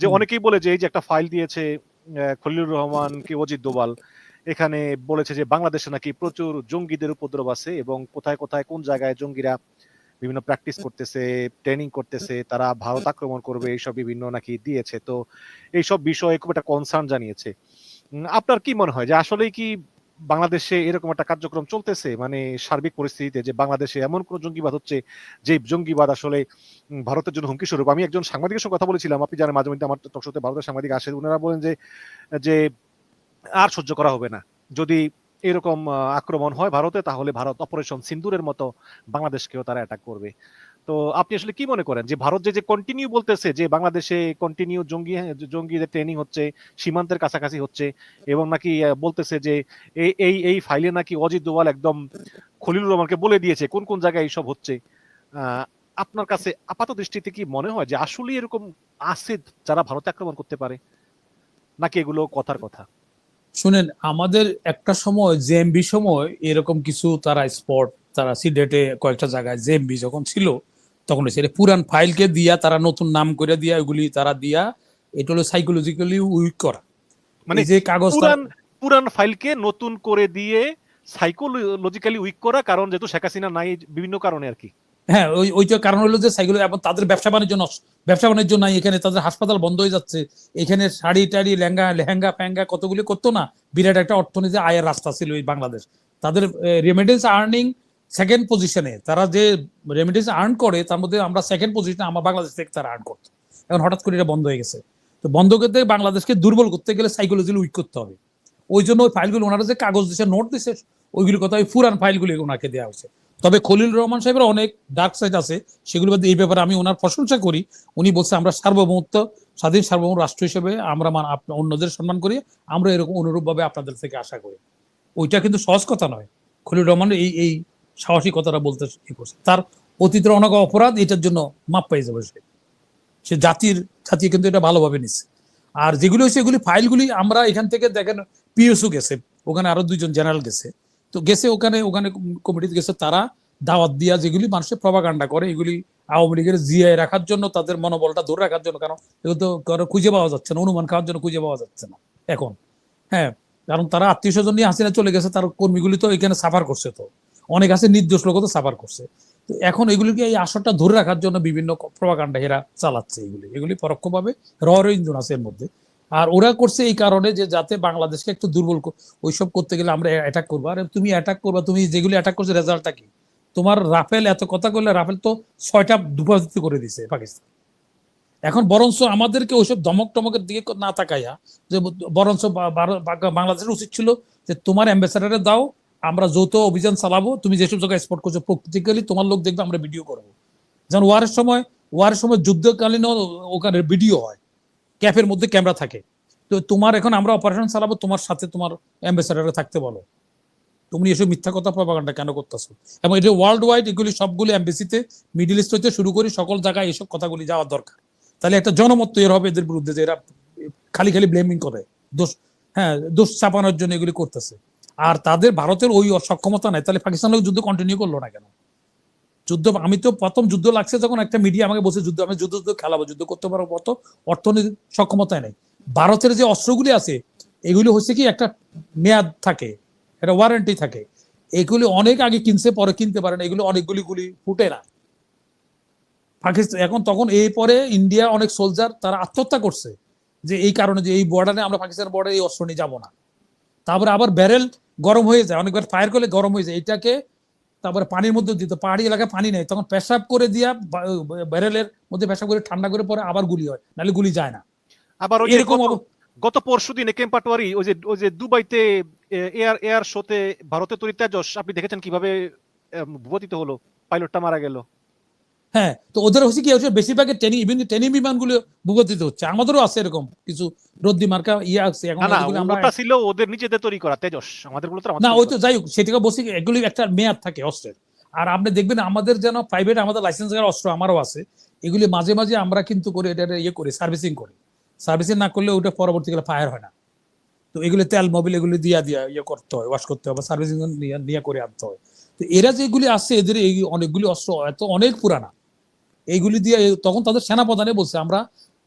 যে অনেকেই বলে যে এই যে একটা ফাইল দিয়েছে খলিলুর রহমান কি অজিত দোবাল এখানে বলেছে যে বাংলাদেশে নাকি প্রচুর জঙ্গিদের উপদ্রব আছে এবং কোথায় কোথায় কোন জায়গায় জঙ্গিরা বিভিন্ন প্র্যাকটিস করতেছে ট্রেনিং করতেছে তারা ভারত আক্রমণ করবে এইসব বিভিন্ন নাকি দিয়েছে। তো এইসব বিষয়ে খুব একটা কনসার্ন জানিয়েছে। আপনার কি মনে হয় যে আসলেই কি বাংলাদেশে এরকম একটা কার্যক্রম চলতেছে মানে সার্বিক পরিস্থিতিতে যে বাংলাদেশে এমন কোন জঙ্গিবাদ হচ্ছে, যে জঙ্গিবাদ আসলে ভারতের জন্য হুমকি স্বরূপ। আমি একজন সাংবাদিকের সঙ্গে কথা বলেছিলাম, আপনি জানেন মাঝে মধ্যে আমার টকশোতে ভারতের সাংবাদিক আসে ওনারা বলেন যে যে আর সহ্য করা হবে না। যদি এরকম আক্রমণ হয় ভারতে, তাহলে ভারত অপারেশন সিন্দুরের মতো বাংলাদেশকেও তারা অ্যাটাক করবে। তো আপনি আসলে কি মনে করেন? যে ভারত যে যে কন্টিনিউ বলতেছে যে বাংলাদেশে কন্টিনিউ জঙ্গি, জঙ্গিদের ট্রেনিং হচ্ছে, সীমান্তের কাছাকাছি হচ্ছে এবং নাকি বলতেছে যে এই এই এই ফাইলে নাকি অজিত দোয়াল একদম খলিলুর রহমানকে বলে দিয়েছে কোন কোন জায়গায় এইসব হচ্ছে। আপনার কাছে আপাত দৃষ্টিতে কি মনে হয় যে আসলে এরকম আছে যারা ভারতে আক্রমণ করতে পারে? নাকি এগুলো কথার কথা? শুনেন, আমাদের একটা সময় জেএমবি সময় এরকম কিছু তারা স্পট তারা সিডেটে কয়েকটা জায়গায় জেএমবি যখন ছিল তখন সেটা পুরান ফাইলকে দিয়া তারা নতুন নাম করে দিয়া ওগুলি তারা দিয়া এটা হলো সাইকোলজিক্যালি উইক করা। মানে যে কাগজ পুরান পুরান ফাইলকে নতুন করে দিয়ে সাইকোলজিক্যালি উইক করা কারণ যেহেতু শেখ হাসিনা নাই বিভিন্ন কারণে আর কি। হ্যাঁ ওই ওইটা কারণ হলো যে সাইকেল এবং তাদের ব্যবসা বাণিজ্য নষ্ট ব্যবসা বাণিজ্য নাই এখানে তাদের হাসপাতাল বন্ধ হয়ে যাচ্ছে। এখানে শাড়ি টাড়ি লেহেঙ্গা লেহেঙ্গা ফ্যাঙ্গা কতগুলি করতো না? বিরাট একটা অর্থনীতি আয়ের রাস্তা ছিল এই বাংলাদেশ। তাদের রেমিডেন্স আর্নিং সেকেন্ড পজিশনে তারা যে রেমিডিস আর্ন করে, তার মধ্যে আমরা সেকেন্ড পজিশনে আমার বাংলাদেশ থেকে তারা আর্ন করতো এখন হঠাৎ করে এটা বন্ধ হয়ে গেছে। তো বন্ধ করতে বাংলাদেশকে দুর্বল করতে গেলে সাইকোলজি উইক করতে হবে। ওই জন্য ওই ফাইলগুলো ওনারা যে কাগজ দিছে নোট দিছে ওইগুলি কথা ওই পুরান ফাইলগুলি ওনাকে দেওয়া হয়েছে। তবে খলিল রহমান সাহেবের অনেক ডার্ক সাইড আছে, সেগুলো বাদে এই ব্যাপারে আমি ওনার প্রশংসা করি। উনি বলছে, আমরা সার্বভৌমত্ব, স্বাধীন সার্বভৌম রাষ্ট্র হিসেবে আমরা মান- অন্যদের সম্মান করি, আমরা এরকম অনুরূপভাবে আপনাদের থেকে আশা করি। ওইটা কিন্তু সহজ কথা নয়। খলিল রহমান এই এই সাহসিকতাটা বলতে ই করছে। তার অতীতের অনেক অপরাধ এটার জন্য মাপ পেয়ে যাবে সে। সে জাতির, জাতি কিন্তু এটা ভালোভাবে নিচ্ছে আর যেগুলো হচ্ছে এগুলি ফাইলগুলি আমরা এখান থেকে দেখেন, পিএসও গেছে, ওখানে আরও দুইজন জেনারেল গেছে। তো গেছে ওখানে ওখানে কমিটিতে গেছে তারা দাওয়াত দিয়া যেগুলি মানুষের প্রভাকাণ্ডা করে, এগুলি আওয়ামী লীগের জিয়াই রাখার জন্য, তাদের মনোবলটা ধরে রাখার জন্য, কারণ এগুলো তো খুঁজে পাওয়া যাচ্ছে না, অনুমান খাওয়ার জন্য খুঁজে পাওয়া যাচ্ছে না এখন। হ্যাঁ কারণ তারা আত্মীয় স্বজন নিয়ে হাসিনা চলে গেছে, তার কর্মীগুলি তো এখানে সাফার করছে তো। অনেক আছে, নির্দোষ লোক তো সাফার করছে। তো এখন এগুলিকে এই আসরটা ধরে রাখার জন্য বিভিন্ন প্রভাকাণ্ডা এরা চালাচ্ছে এগুলি। এগুলি পরোক্ষভাবে রহর ইন্ধন আছে এর মধ্যে। আর ওরা করছে এই কারণে যে যাতে বাংলাদেশকে একটু দুর্বল ওইসব করতে গেলে আমরা অ্যাটাক করব। আর তুমি অ্যাটাক করবা, তুমি যেগুলি অ্যাটাক করছ রেজাল্টটা কি? তোমার রাফেল এত কথা করলে রাফেল তো ছয়টা দুপাজিত করে দিছে পাকিস্তান। এখন বরঞ্চ আমাদেরকে ওইসব ধমক টমকের দিকে না তাকাইয়া যে বরঞ্চ বাংলাদেশের উচিত ছিল যে তোমার অ্যাম্বাসাডারে দাও আমরা যৌথ অভিযান চালাবো, তুমি যেসব জায়গায় স্পট করছ প্র্যাকটিক্যালি তোমার লোক দেখবে আমরা ভিডিও করব। যেমন ওয়ারের সময় ওয়ারের সময় যুদ্ধকালীন ওখানে ভিডিও হয়, ক্যাফের মধ্যে ক্যামেরা থাকে। তো তোমার এখন আমরা অপারেশন চালাবো, তোমার সাথে তোমার অ্যাম্বাসাডারে থাকতে বলো। তুমি এসব মিথ্যা কথা প্রপাগান্ডা কেন করতেছো? এবং এটা ওয়ার্ল্ড ওয়াইড এগুলি সবগুলি এমবেসিতে মিডিল ইস্ট হইতে শুরু করি সকল জায়গায় এসব কথাগুলি যাওয়ার দরকার। তাহলে একটা জনমত তৈরি হবে এদের বিরুদ্ধে যে এরা খালি খালি ব্লেমিং করে, দোষ হ্যাঁ দোষ চাপানোর জন্য এগুলি করতেছে। আর তাদের ভারতের ওই সক্ষমতা নাই। তাহলে পাকিস্তান লোক যুদ্ধ কন্টিনিউ করল না কেন? যুদ্ধ, আমি তো প্রথম যুদ্ধ লাগছে যখন একটা মিডিয়া আমাকে বলছে, যুদ্ধ, আমি যুদ্ধ যুদ্ধ খেলাবো, যুদ্ধ করতে পারব। অত অর্থনৈতিক সক্ষমতায় নেই। ভারতের যে অস্ত্রগুলি আছে, এগুলি হচ্ছে কি একটা মেয়াদ থাকে, একটা ওয়ারেন্টি থাকে। এগুলি অনেক আগে কিনছে, পরে কিনতে পারে না। এগুলো অনেকগুলি গুলি ফুটে না। পাকিস্তান এখন তখন এই পরে ইন্ডিয়া অনেক সোলজার তারা আত্মহত্যা করছে, যে এই কারণে যে এই বর্ডারে আমরা পাকিস্তান বর্ডারে এই অস্ত্র নিয়ে যাব না। তারপরে আবার ব্যারেল গরম হয়ে যায়। অনেকবার ফায়ার করলে গরম হয়ে যায়। এটাকে তারপরে পানির মধ্যে দিত পাহাড়ি এলাকায় পানি নেই। তখন পেশাব করে দিয়া ব্যারেলের মধ্যে পেশাব করে ঠান্ডা করে পরে আবার গুলি হয়। নাহলে গুলি যায় না। আবার এরকম গত- পরশু দিনে কেম্পাটোয়ারি ওই যে ওই যে দুবাইতে এয়ার এয়ার শোতে ভারতের তৈরি তেজস আপনি দেখেছেন কীভাবে ভূপাতিত হলো? পাইলটটা মারা গেল। হ্যাঁ তো ওদের হচ্ছে কি হচ্ছে বেশিরভাগই ট্রেনিং ইভেন ট্রেনিং বিমানগুলো ভূগতিতে হচ্ছে। আমাদেরও আছে এরকম কিছু রদ্দি মার্কা ইয়ে আছে এখন আমরা ছিল ওদের নিজেদের তৈরি করা তেজস। আমাদেরগুলো তো না ওই তো যাই হোক সেটাকে বলছি এগুলি একটা মেয়াদ থাকে অস্ত্রের। আর আপনি দেখবেন আমাদের যেন প্রাইভেট আমাদের লাইসেন্স অস্ত্র আমারও আছে। এগুলি মাঝে মাঝে আমরা কিন্তু করে এটা ইয়ে করি সার্ভিসিং করি। সার্ভিসিং না করলে ওটা পরবর্তীকালে ফায়ার হয় না। তো এগুলি তেল মোবিল এগুলি দিয়া দিয়া ইয়ে করতে হয় ওয়াশ করতে হয় বা সার্ভিসিং নিয়ে করে আনতে হয়। তো এরা যেগুলি আসছে এদের এই অনেকগুলি অস্ত্র এত অনেক পুরানা। এইগুলি দিয়ে তখন তাদের সেনাপ্রধানে বলছে আমরা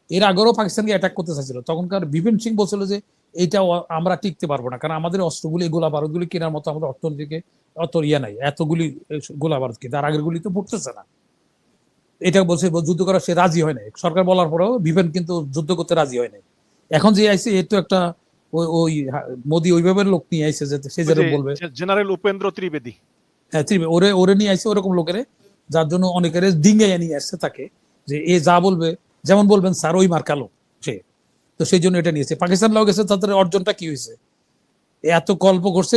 এর আগেও পাকিস্তানকে অ্যাটাক করতে চাইছিল। তখনকার বিপিন সিং বলছিল যে এইটা ও- আমরা টিকতে পারব না। কারণ আমাদের অস্ত্রগুলি গোলা বারুদগুলি কেনার মতো আমাদের অর্থনীতিকে অত ইয়ে নাই। এতগুলি গোলা বারুদ কি তার আগের গুলি তো ফুটতেছে না। এটা বলছে যুদ্ধ করা সে রাজি হয় নাই। সরকার বলার পরেও বিপিন কিন্তু যুদ্ধ করতে রাজি হয় নাই। এখন যে আইসে এর তো একটা ওই ওই মোদি ওইভাবে লোক নিয়ে আইসে যে সে যেটা বলবে। জেনারেল উপেন্দ্র ত্রিবেদী। হ্যাঁ ওরে ওরে নিয়ে আসছে ওরকম লোকের, যার জন্য অনেকের ডিঙ্গে নিয়ে আসছে তাকে, যে এ যা বলবে, যেমন বলবেন, স্যার, ওই মার্কালো সে। তো সেই জন্য এটা নিয়েছে। পাকিস্তান লাও গেছে, তাদের অর্জনটা কি হয়েছে এত গল্প করছে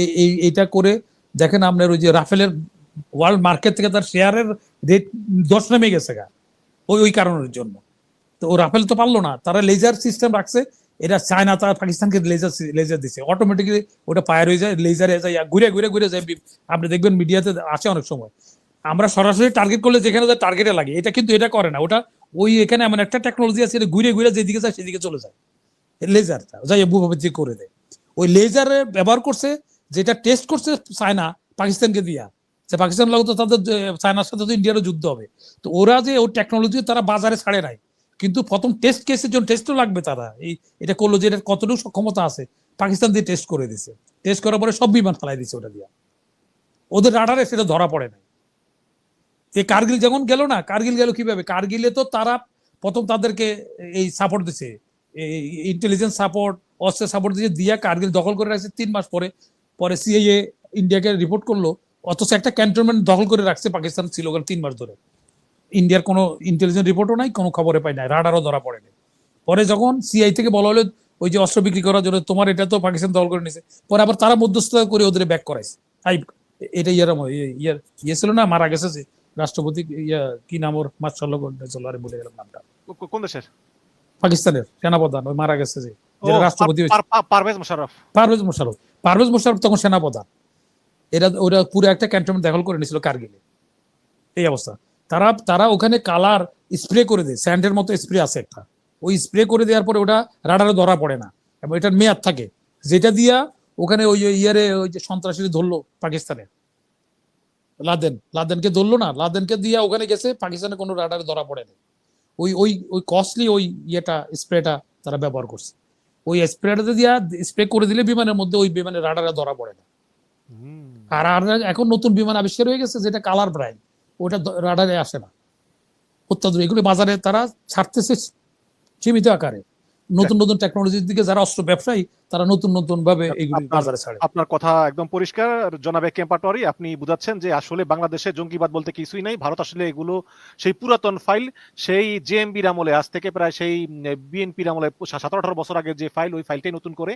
এই এইটা করে, দেখেন আপনার ওই যে রাফেলের ওয়ার্ল্ড মার্কেট থেকে তার শেয়ারের রেট দশ নেমে গেছে গা, ওই ওই কারণের জন্য। তো ও রাফেল তো পারল না, তারা লেজার সিস্টেম রাখছে এটা চায়না তার পাকিস্তানকে লেজার লেজার দিছে। অটোমেটিক্যালি ওটা পায়ের হয়ে যায় লেজারে যায়, ঘুরে ঘুরে ঘুরে যায়। আপনি দেখবেন মিডিয়াতে আসে অনেক সময়। আমরা সরাসরি টার্গেট করলে যেখানে যায় টার্গেটে লাগে। এটা কিন্তু এটা করে না। ওটা ওই এখানে এমন একটা টেকনোলজি আছে, এটা ঘুরে ঘুরে যেদিকে যায়, সেদিকে চলে যায়। লেজারটা যাই ভূপতি করে দেয় ওই লেজারে ব্যবহার করছে, যেটা টেস্ট করছে চায়না, পাকিস্তানকে দিয়া। যে পাকিস্তান লাগতো তাদের চায়নার সাথে তো ইন্ডিয়ারও যুদ্ধ হবে। তো ওরা যে ওই টেকনোলজি তারা বাজারে ছাড়ে নাই। কিন্তু প্রথম টেস্ট কেসের জন্য টেস্টও লাগবে তারা। এই, এটা করল যে এটার কতটুকু সক্ষমতা আছে, পাকিস্তান দিয়ে টেস্ট করে দিছে। টেস্ট করার পরে সব বিমান ফেলাই দিছে ওটা দিয়ে। ওদের রাডারে সেটা ধরা পড়ে না এই কার্গিল যেমন গেল না, কার্গিল গেল কীভাবে? কার্গিলে তো তারা প্রথম তাদেরকে এই সাপোর্ট দিছে। ইন্টেলিজেন্স সাপোর্ট অস্ত্রের সাপোর্ট দিয়ে দিয়া কার্গিল দখল করে রাখছে তিন মাস পরে। পরে সিআইএ ইন্ডিয়াকে রিপোর্ট করল, অথচ একটা ক্যান্টনমেন্ট দখল করে রাখছে পাকিস্তান ওখানে তিন মাস ধরে। ইন্ডিয়ার কোনো ইন্টেলিজেন্স রিপোর্টও নাই কোনো খবরে পাই নাই রাডারও ধরা পড়েনি। পরে যখন সিআই থেকে বলা হলো ওই যে অস্ত্র বিক্রি করার জন্য তোমার এটা তো পাকিস্তান দখল করে নিছে। পরে আবার তারা মধ্যস্থতা করে ওদের ব্যাক করাইছে। তাই এটা ইয়ার ইয়ে- ইয়ার ইয়ে ছিল না মারা গেছে যে রাষ্ট্রপতি ইয়া কি নাম ওর? মার্শাল চলো আরে ভুলে গেলাম নামটা। কোন দেশের? পাকিস্তানের সেনাপ্রধান ওই মারা গেছে যে রাষ্ট্রপতি পার- পার- পার- পারভেজ মোশাররফ। পারভেজ মোশারফ পারভেজ মোশারফ তখন সেনাপ্রধান। এরা ওরা পুরো একটা ক্যান্টনমেন্ট দখল করে নিয়েছিল কার্গিলে। এই অবস্থা। তারা তারা ওখানে কালার স্প্রে করে দেয়। স্যান্ডের মতো স্প্রে আছে একটা। ওই স্প্রে করে দেওয়ার পরে ওটা রাডারে ধরা পড়ে না। এবং এটার মেয়াদ থাকে। যেটা দিয়া ওখানে ওই ইয়ারে ওই যে সন্ত্রাসী ধরলো পাকিস্তানে লাদেন লাদেনকে ধরলো না। লাদেনকে দিয়া ওখানে গেছে পাকিস্তানে কোনো রাডারে ধরা পড়ে না ওই ওই ওই কস্টলি ওই ইয়েটা স্প্রেটা তারা ব্যবহার করছে। ওই স্প্রেটা দিয়া স্প্রে করে দিলে বিমানের মধ্যে ওই বিমানের রাডারে ধরা পড়ে না। আর আর এখন নতুন বিমান আবিষ্কার হয়ে গেছে যেটা কালার ব্রাইন ওটা রাডারে আসে না। অত্যাধুনিক এগুলো বাজারে তারা ছাড়তেছে সীমিত আকারে। নতুন নতুন টেকনোলজির দিকে যারা অস্ত্র ব্যবসায়ী তারা নতুন নতুন ভাবে এগুলি আপনার- বাজারে ছাড়ে। আপনার কথা একদম পরিষ্কার। জনাবে কেম্পাটরি আপনি বুঝাচ্ছেন যে আসলে বাংলাদেশে জঙ্গিবাদ বলতে কিছুই নাই। ভারত আসলে এগুলো সেই পুরাতন ফাইল সেই জেএমবির আমলে আজ থেকে প্রায় সেই বিএনপির আমলে সতেরো আঠারো বছর আগে যে ফাইল ওই ফাইলটাই নতুন করে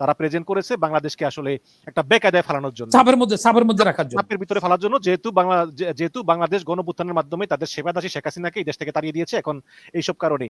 তারা প্রেজেন্ট করেছে বাংলাদেশকে আসলে একটা বেকায়দায় ফেলানোর জন্য। চাপের মধ্যে চাপের মধ্যে রাখার জন্য। চাপের ভিতরে ফেলার জন্য যেহেতু বাংলা যেহেতু বাংলাদেশ গণভুত্থানের মাধ্যমে তাদের সেবাদাসী শেখ হাসিনাকে এই দেশ থেকে তাড়িয়ে দিয়েছে এখন এইসব কারণে।